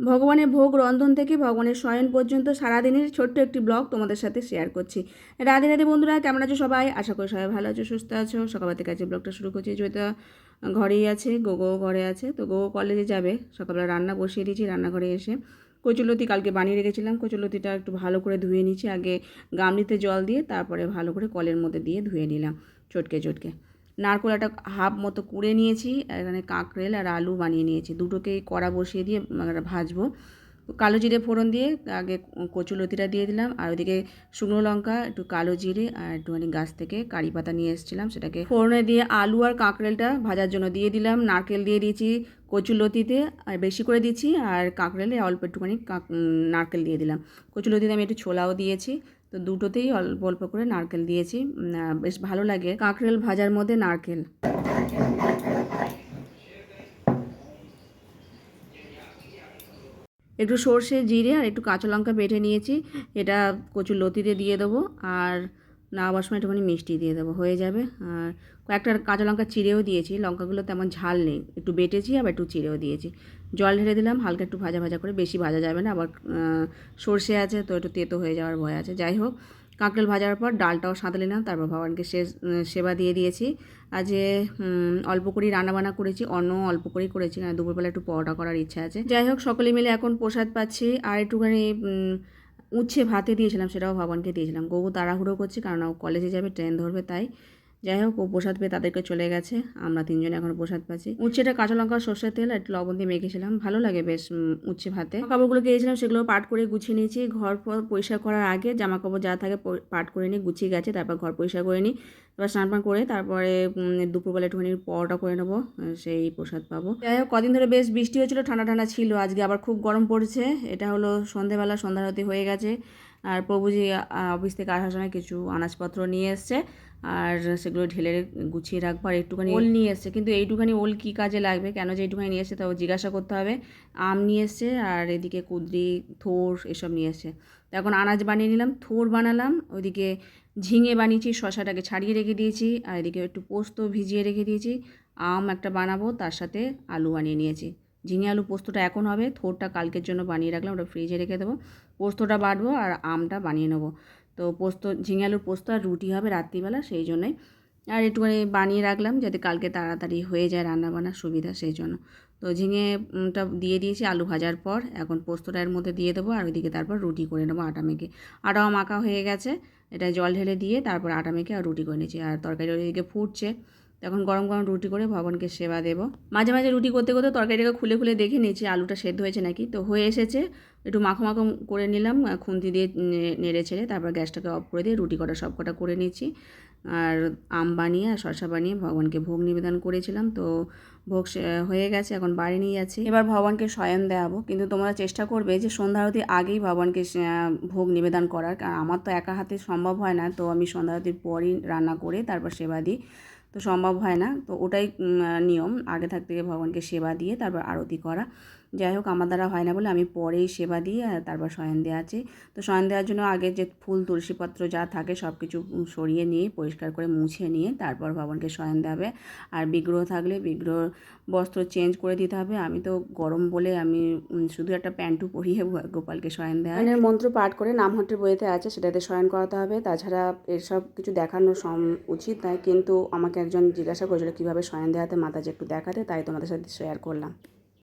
ভগবানের ভোগ রন্ধন থেকে ভগবানের শয়ন পর্যন্ত সারাদিনের ছোট্ট একটি ব্লগ তোমাদের সাথে শেয়ার করছি। রাধে রাধে বন্ধুরা, কেমন আছো সবাই? আশা করি সবাই ভালো আছো, সুস্থ আছো। সকাল থেকে আজকে ব্লগটা শুরু করছি। জয়িতা ঘরেই আছে, গোগো ঘরে আছে। তো গোগো কলেজে যাবে। সকালবেলা রান্না বসিয়ে দিয়েছি রান্নাঘরে এসে। কচুলতি কালকে বানিয়ে রেখেছিলাম। কচুলতিটা একটু ভালো করে ধুয়ে নিচ্ছি আগে গামলিতে জল দিয়ে, তারপরে ভালো করে কলের মধ্যে দিয়ে ধুয়ে নিলাম। চটকে চটকে। নারকোল একটা হাফ মতো কুড়ে নিয়েছি, এখানে কাঁকরেল আর আলু বানিয়ে নিয়েছি। দুটোকেই কড়া বসিয়ে দিয়ে ভাজবো। কালো জিরে ফোড়ন দিয়ে, আগে কচুলতিটা দিয়ে দিলাম, আর ওইদিকে শুকনো লঙ্কা, একটু কালো জিরে, আর একটুখানি গাছ থেকে কারি পাতা নিয়ে এসেছিলাম, সেটাকে ফোড়নে দিয়ে আলু আর কাঁকরেলটা ভাজার জন্য দিয়ে দিলাম, নারকেল দিয়ে দিয়েছি কচুলতিতে আর বেশি করে দিচ্ছি আর কাঁকরেলে অল্প একটুখানি নারকেল দিয়ে দিলাম। কচুলতিতে আমি একটু ছোলাও দিয়েছি, তো দুটোতেই অল্প অল্প করে নারকেল দিয়েছি বেশ ভালো লাগে কাঁকরেল ভাজার মধ্যে নারকেল। একটু সর্ষে জিরে আর একটু কাঁচা লঙ্কা বেটে নিয়েছি। এটা কচুর লতিতে দিয়ে দেবো আর নামাবার সময় একটুখানি মিষ্টি দিয়ে দেবো, হয়ে যাবে। আর কয়েকটা কাঁচা লঙ্কা চিড়েও দিয়েছি, লঙ্কাগুলো তেমন ঝাল নেই। একটু বেটেছি, আবার একটু চিড়েও দিয়েছি। জল ঢেলে দিলাম, হালকা একটু ভাজা ভাজা করে, বেশি ভাজা যাবে না, আবার সর্ষে আছে তো একটু তেতো হয়ে যাওয়ার ভয় আছে। যাই হোক কাঁকড়েল ভাজার পর ডালটাও সাঁতলে নিলাম, তারপর ভগবানকে সে, সেবা দিয়ে দিয়েছি। আর যে অল্প করেই রান্নাবান্না করেছি অন্ন অল্প করেই করেছি, কারণ দুপুরবেলা একটু পরোটা করার ইচ্ছা আছে। যাই হোক, সকলে মিলে এখন প্রসাদ পাচ্ছি, আর একটুখানি উচ্ছে ভাতে দিয়েছিলাম, সেটাও ভগবানকে দিয়েছিলাম। গবু তাড়াহুড়ো করছি, কারণ কলেজে যাবে, ট্রেন ধরবে তাই। যাই হোক, ও প্রসাদ পেয়ে তাদেরকে চলে গেছে। আমরা তিনজনে এখন প্রসাদ পাচ্ছি। উচ্ছেটা কাঁচা লঙ্কা সর্ষের তেল, একটু লবণ দিয়ে মেখেছিলাম ভালো লাগে বেশ উচ্ছে ভাতে। কাপড়গুলো গিয়েছিলাম সেগুলো পাট করে গুছিয়ে নিয়েছি। ঘর পরিষ্কার করার আগে জামা কাপড় যা থাকে পাট করে নিই, গুছিয়ে গেছে, তারপর ঘর পরিষ্কার করে নিই। তারপর স্নান পান করে তারপরে দুপুরবেলা একটুখানি পরোটা করে নেব সেই প্রসাদ পাবো। যাই হোক, কদিন ধরে বেশ বৃষ্টি হয়েছিল, ঠান্ডা ঠান্ডা ছিল, আজকে আবার খুব গরম পড়ছে। এটা হলো সন্ধেবেলা, সন্ধ্যারতি হয়ে গেছে। আর প্রভুজি অফিস থেকে আসার সময় কিছু আনাজপত্র নিয়ে এসছে। আর সেগুলো ঢেলে গুছিয়ে রাখব। আর একটুখানি ওল নিয়ে এসছে। কিন্তু এইটুখানি ওল কী কাজে লাগবে? কেন যে এইটুখানি নিয়ে এসছে তাও জিজ্ঞাসা করতে হবে। আম নিয়ে এসছে আর এদিকে কুদরি থোর এসব নিয়ে এসছে। এখন আনাজ বানিয়ে নিলাম থোর বানালাম ওইদিকে ঝিঙে বানিয়েছি শশাটাকে ছাড়িয়ে রেখে দিয়েছি আর এদিকে একটু পোস্ত ভিজিয়ে রেখে দিয়েছি। আম একটা বানাবো তার সাথে আলু বানিয়ে নিয়েছি। ঝিঙে আলু পোস্তটা এখন হবে থোরটা কালকের জন্য বানিয়ে রাখলাম ওটা ফ্রিজে রেখে দেবো। পোস্তটা বাটবো আর আমটা বানিয়ে নেব। তো পোস্ত, ঝিঙে আলুর পোস্ত আর রুটি হবে রাত্রিবেলা সেই জন্যই। আর একটুখানি বানিয়ে রাখলাম যাতে কালকে তাড়াতাড়ি হয়ে যায় রান্না বান্নার সুবিধা সেই জন্য। তো ঝিঙেটা দিয়ে দিয়েছি আলু ভাজার পর, এখন পোস্তটা এর মধ্যে দিয়ে দেবো আর ওইদিকে তারপর রুটি করে নেব আটা মেখে। আটাও মাখা হয়ে গেছে, এটা জল ঢেলে দিয়ে তারপর আটা মেখে আর রুটি করে নিয়েছি। আর তরকারি ওইদিকে ফুটছে তখন গরম গরম রুটি করে ভগবানকে সেবা দেবো। মাঝে মাঝে রুটি করতে করতে তরকারিটাকে খুলে খুলে দেখে নিয়েছি, আলুটা সেদ্ধ হয়েছে নাকি? তো হয়ে এসেছে একটু মাখো মাখো করে নিলাম খুন্তি দিয়ে নেড়ে ছেড়ে তারপর গ্যাসটাকে অফ করে দিয়ে রুটি কটা সব কটা করে নিচ্ছি। আর আম বানিয়ে আর শশা বানিয়ে ভগবানকে ভোগ নিবেদন করেছিলাম। তো ভোগ হয়ে গেছে, এখন বাড়ি নিয়ে যাচ্ছি। এবার ভগবানকে শয়ন দেওয়াবো, কিন্তু তোমরা চেষ্টা করবে যে সন্ধ্যা আরতির আগেই ভগবানকে ভোগ নিবেদন করার। কারণ আমার তো একা হাতে সম্ভব হয় না, তো আমি সন্ধ্যা আরতির পরই রান্না করে তারপর সেবা দিই। তো সম্ভব হয় না। তো ওটাই নিয়ম। আগে থাকতে ভগবানকে সেবা দিয়ে তারপর আরতি করা। যাই হোক আমার দ্বারা হয় না বলে আমি পরেই সেবা দিয়ে তারপর শয়ন দেওয়া আছে। তো শয়ন দেওয়ার জন্য আগে যে ফুল তুলসীপত্র যা থাকে সব কিছু সরিয়ে নিয়ে পরিষ্কার করে মুছে নিয়ে তারপর ভগবানকে শয়ন দেওয়া হবে। আর বিগ্রহ থাকলে বিগ্রহ বস্ত্র চেঞ্জ করে দিতে হবে। আমি তো গরম বলে আমি শুধু একটা প্যান্টু পরিয়ে গোপালকে শয়ন দেওয়া মন্ত্র পাঠ করে নামহট্টের বইতে আছে সেটাতে শয়ন করাতে হবে। তাছাড়া এসব কিছু দেখানো সম উচিত নয়। কিন্তু আমাকে একজন জিজ্ঞাসা করেছিল কীভাবে শয়ন দেওয়াতে মাতাজি একটু দেখাতে, তাই তোমাদের সাথে শেয়ার করলাম।